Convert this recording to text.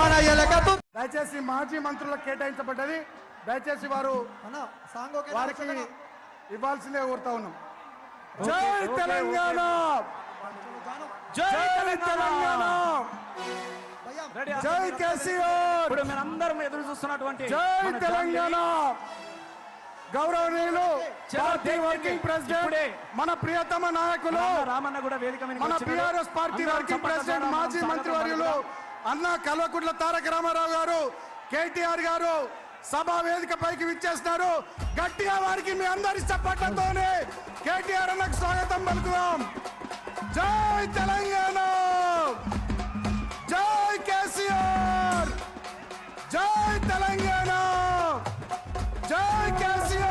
మన దయచేసి మాజీ మంత్రులకు కేటాయించబడ్డది. దయచేసి వారు వారికి ఇవ్వాల్సిందే కోరుతా ఉన్నాం. జై తెలంగాణ! జై తెలంగాణ! జై కేసీఆర్! ఇప్పుడు మీరందరం ఎదురు చూస్తున్నటువంటి జై మన తెలంగాణ! గౌరవనీయులు పార్టీ. Working president. మన ప్రియతమ నాయకులు రామన్న కూడా వేదిక మన. బీఆర్ఎస్ పార్టీ వర్కింగ్ ప్రెసిడెంట్ మాజీ మనం మంత్రివర్యులు స్వాగతం అన్న కల్వకుంట్ల తారక రామారావు గారు కేటీఆర్ గారు సభా వేదిక పైకి విచ్చేస్తున్నారు. గట్టిగా వారికి మీ అందరి చప్పట్లతోనే కేటీఆర్ అన్నకు స్వాగతం పలుకుదాం. జై తెలంగాణ! జై కేసీఆర్! జై తెలంగాణ! జై కేసీఆర్!